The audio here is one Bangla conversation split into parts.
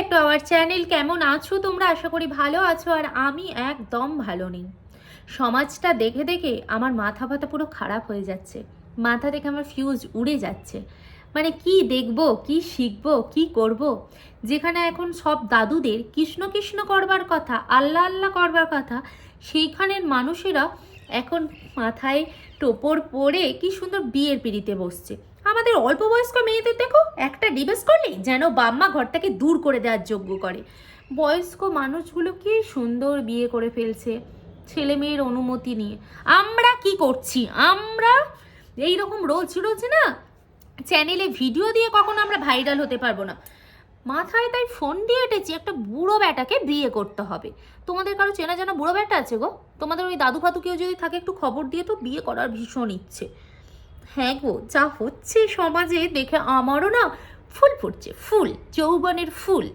ব্যাক টু আওয়ার চ্যানেল কেমন আছো তোমরা? আশা করি ভালো আছো আর আমি একদম ভালো নেই। সমাজটা দেখে দেখে আমার মাথা ব্যথা পুরো খারাপ হয়ে যাচ্ছে। মাথা থেকে আমার ফিউজ উড়ে যাচ্ছে। মানে কি দেখব, কি শিখব, কি করব? যেখানে এখন সব দাদুদের কৃষ্ণ কৃষ্ণ করবার কথা আল্লাহ আল্লাহ করবার কথা, সেইখানের মানুষেরা এখন মাথায় টোপর পরে কি সুন্দর বিয়ের পিড়িতে বসছে। আমাদের অল্প বয়স্ক মেয়েদের দেখো, একটা ডিভোর্স করলেই যেন বাম্মা ঘরটাকে দূর করে দেওয়ার যোগ্য করে। বয়স্ক মানুষগুলো কি সুন্দর বিয়ে করে ফেলছে, ছেলে মেয়ের অনুমতি নিয়ে। আমরা কি করছি? আমরা এই রকম রোজ রোজ না চ্যানেলে ভিডিও দিয়ে কখনো আমরা ভাইরাল হতে পারব না। মাথায় তাই ফোন দিয়ে এটেছি, একটা বুড়ো ব্যাটাকে বিয়ে করতে হবে। তোমাদের কারও চেনা জানা বুড়ো ব্যাটা আছে গো? তোমাদের ওই দাদু ফাদু কেউ যদি থাকে, একটু খবর দিয়ে তো বিয়ে করার ভীষণ ইচ্ছে। হ্যাঁ গো, যা হচ্ছে সমাজে দেখে আমারও না ফুল ফুটছে, ফুল, যৌবনের ফুল।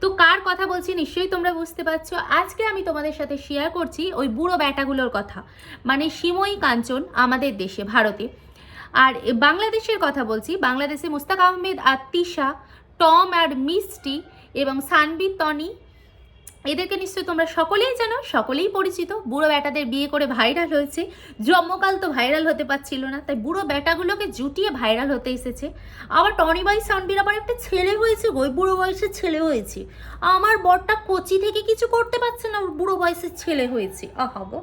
তো কার কথা বলছি নিশ্চয়ই তোমরা বুঝতে পারছ। আজকে আমি তোমাদের সাথে শেয়ার করছি ওই বুড়ো ব্যাটাগুলোর কথা। মানে সিমই কাঞ্চন আমাদের দেশে, ভারতে। আর বাংলাদেশের কথা বলছি, বাংলাদেশে মুস্তাক আহমেদ আর তিশা, টম আর মিষ্টি এবং সানবি তনি এদেরকে নিশ্চয়ই তোমরা সকলেই জানো, সকলেই পরিচিত। বুড়ো ব্যাটাদের বিয়ে করে ভাইরাল হয়েছে। জন্মকাল তো ভাইরাল হতে পারছিল না, তাই বুড়ো ব্যাটাগুলোকে জুটিয়ে ভাইরাল হতে এসেছে। আবার টনি বাই সানবির আবার একটা ছেলে হয়েছে ওই বুড়ো বয়সের ছেলে হয়েছে। আমার বরটা কোচি থেকে কিছু করতে পারছে না বুড়ো বয়সের ছেলে হয়েছে। গো।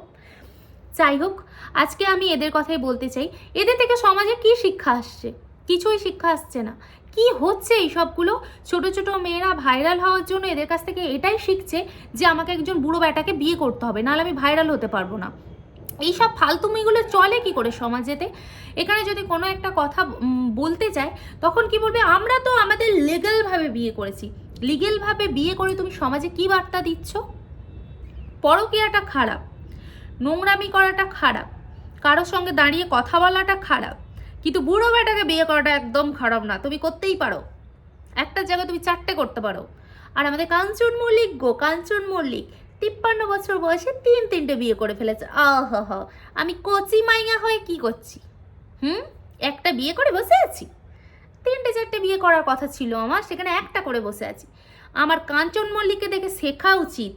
যাই হোক, আজকে আমি এদের কথাই বলতে চাই। এদের থেকে সমাজে কি শিক্ষা আসছে? কিছুই শিক্ষা আসছে না। কি হচ্ছে এই সবগুলো? ছোট ছোট মেয়েরা ভাইরাল হওয়ার জন্য এদের কাছ থেকে এটাই শিখছে যে আমাকে একজন বুড়ো ব্যাটাকে বিয়ে করতে হবে, নাহলে আমি ভাইরাল হতে পারব না। এইসব ফালতুমিগুলো চলে কি করে সমাজেতে? এখানে যদি কোনো একটা কথা বলতে চায় তখন কি বলবে? আমরা তো আমাদের লিগেলভাবে বিয়ে করেছি। লিগেলভাবে বিয়ে করে তুমি সমাজে কি বার্তা দিচ্ছ? পরকীয়াটা খারাপ, নোংরামি করাটা খারাপ, কারোর সঙ্গে দাঁড়িয়ে কথা বলাটা খারাপ। কিন্তু বুড়ো বেটাকে বিয়ে করাটা একদম খারাপ না, তুমি করতেই পারো। একটা জায়গায় তুমি চারটে করতে পারো। আর আমাদের কাঞ্চন মল্লিক গো, কাঞ্চন মল্লিক, তিপ্পান্ন বছর বয়সে তিন তিনটে বিয়ে করে ফেলেছে। আহ হ আমি কচি মাইয়া হয়ে কি করছি? হুম? একটা বিয়ে করে বসে আছি? তিনটে চারটে বিয়ে করার কথা ছিল আমার, সেখানে একটা করে বসে আছি। আমার কাঞ্চন মল্লিককে দেখে শেখা উচিত,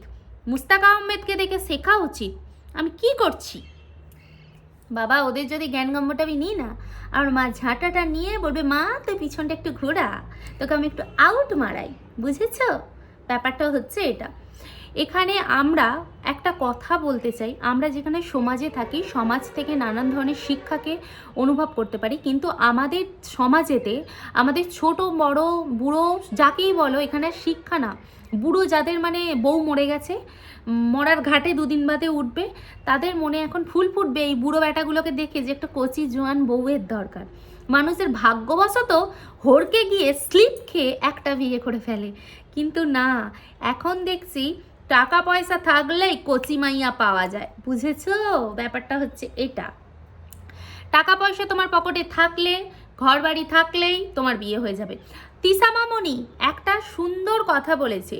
মুস্তাক আহমেদকে দেখে শেখা উচিত, আমি কি করছি? বাবা, ওদের যদি জ্ঞানগম্যটা আমি নিই না, আর মা ঝাঁটাটা নিয়ে বলবে, মা তুই পিছনটা একটু ঘোরা, তোকে আমি একটু আউট মারাই। বুঝেছ? ব্যাপারটা হচ্ছে এটা। এখানে আমরা একটা কথা বলতে চাই। আমরা যেখানে সমাজে থাকি, সমাজ থেকে নানান ধরনের শিক্ষাকে অনুভব করতে পারি। কিন্তু আমাদের সমাজেতে আমাদের ছোট, বড়, বুড়ো যাকেই বলো, এখানে শিক্ষা না। বুড়ো যাদের মানে বউ মরে গেছে, মরার ঘাটে দুদিন বাদে উঠবে, তাদের মনে এখন ফুল ফুটবে এই বুড়ো ব্যাটাগুলোকে দেখে যে একটা কচি জোয়ান বউয়ের দরকার। মানুষের ভাগ্যবশত হড়কে গিয়ে স্লিপ খেয়ে একটা বিয়ে করে ফেলে। কিন্তু না, এখন দেখছি টাকা পয়সা থাকলেই কচি মাইয়া পাওয়া যায়, বুঝেছ? ব্যাপারটা হচ্ছে এটা। টাকা পয়সা তোমার পকেটে থাকলে ঘর বাড়ি থাকলেই তোমার বিয়ে হয়ে যাবে। তিসা মামনি একটা সুন্দর কথা বলেছে,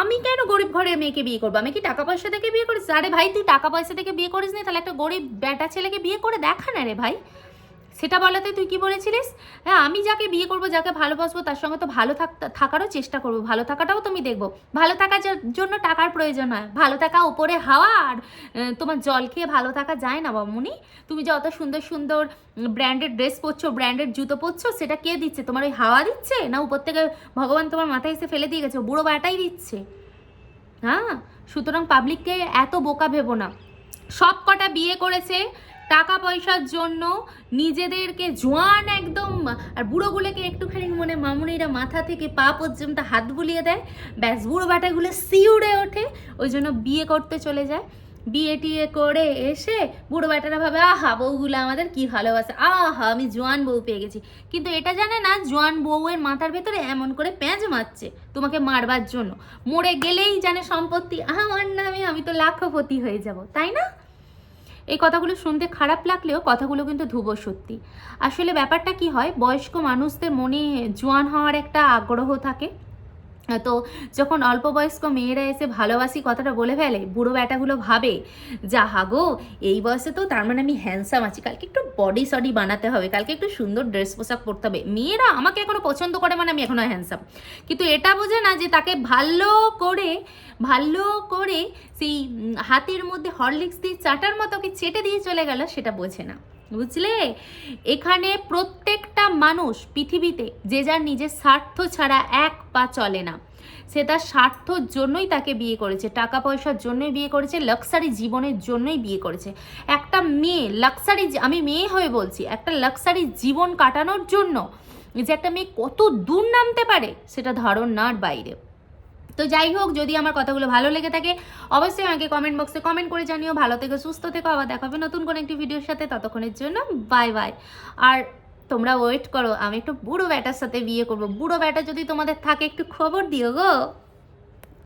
আমি কেন গরিব ঘরের মেয়েকে বিয়ে করব? আমি কি টাকা পয়সা থেকে বিয়ে করিস আরে ভাই, তুই টাকা পয়সা থেকে বিয়ে করিস নি তাহলে একটা গরিব বেটা ছেলেকে বিয়ে করে দেখা না রে ভাই। সেটা বলাতে তুই কি বলেছিলিস? হ্যাঁ আমি যাকে বিয়ে করব, যাকে ভালোবাসবো, তার সঙ্গে তো ভালো থাকারও চেষ্টা করব। ভালো থাকাটাও তুমি দেখব। ভালো থাকার জন্য টাকার প্রয়োজন হয় ভালো থাকা উপরে হাওয়া আর তোমার জল খেয়ে ভালো থাকা যায় না বামুনি। তুমি যে অত সুন্দর সুন্দর ব্র্যান্ডেড ড্রেস পরছো ব্র্যান্ডেড জুতো পরছো, সেটা কে দিচ্ছে? তোমার ওই হাওয়া দিচ্ছে? না উপর থেকে ভগবান তোমার মাথায় এসে ফেলে দিয়ে গেছে? বুড়ো বাটাই দিচ্ছে। হ্যাঁ? সুতরাং পাবলিককে এত বোকা ভেবো না। সব কটা বিয়ে করেছে টাকা পয়সার জন্য নিজেদেরকে জোয়ান একদম, আর বুড়োগুলোকে একটুখানি মনে মামুনিরা মাথা থেকে পা পর্যন্ত হাত বুলিয়ে দেয়। ব্যাস, বুড়ো বাটাগুলো সিউড়ে ওঠে, ওই জন্য বিয়ে করতে চলে যায়। বিয়ে টিয়ে করে এসে বুড়ো বেটারা ভাবে, আহা, বউগুলো আমাদের কি ভালোবাসে, আহা, আমি জোয়ান বউ পেয়ে গেছি। কিন্তু এটা জানে না, জোয়ান বউয়ের মাথার ভেতরে এমন করে প্যাঁচ মারছে তোমাকে মারবার জন্য। মরে গেলেই জানে সম্পত্তি আমার নামে, আমি তো লাখপতি হয়ে যাব, তাই না? এই কথাগুলো শুনতে খারাপ লাগলেও কথাগুলো কিন্তু ধ্রুব সত্যি। আসলে ব্যাপারটা কি হয়, বয়স্ক মানুষদের মনে জোয়ান হওয়ার একটা আগ্রহ থাকে। তো যখন অল্প বয়স্ক মেয়েরা এসে ভালোবাসি কথাটা বলে ফেলে, বুড়ো ব্যাটাগুলো ভাবে, যা হাগো এই বয়সে তো তার মানে আমি হ্যান্ডসাম আছি। কালকে একটু বডি সডি বানাতে হবে, কালকে একটু সুন্দর ড্রেস পোশাক পরতে হবে। মেয়েরা আমাকে এখনও পছন্দ করে মানে আমি এখনও হ্যান্ডসাম কিন্তু এটা বোঝে না যে তাকে ভালো করে ভালো করে সেই হাতের মধ্যে হরলিক্স দিয়ে চাটার মতো ওকে চেটে দিয়ে চলে গেল, সেটা বোঝে না। বুঝলে? এখানে প্রত্যেকটা মানুষ পৃথিবীতে যে যার নিজের স্বার্থ ছাড়া এক পা চলে না। সে তার স্বার্থর জন্যই তাকে বিয়ে করেছে, টাকা পয়সার জন্যই বিয়ে করেছে লাক্সারি জীবনের জন্যই বিয়ে করেছে। একটা মেয়ে লাক্সারি আমি মেয়ে হয়ে বলছি, একটা লাক্সারি জীবন কাটানোর জন্য যে একটা মেয়ে কত দূর নামতে পারে, সেটা ধারণার বাইরে। তো যাই হোক, যদি আমার কথাগুলো ভালো লেগে থাকে, অবশ্যই আমাকে কমেন্ট বক্সে কমেন্ট করে জানিও। ভালো থেকে, সুস্থ থেকো, আবার দেখা হবে নতুন কোনো একটি ভিডিওর সাথে। ততক্ষণের জন্য বাই বাই আর তোমরা ওয়েট করো, আমি একটু বুড়ো ব্যাটার সাথে বিয়ে করব। বুড়ো ব্যাটা যদি তোমাদের থাকে, একটু খবর দিও গো।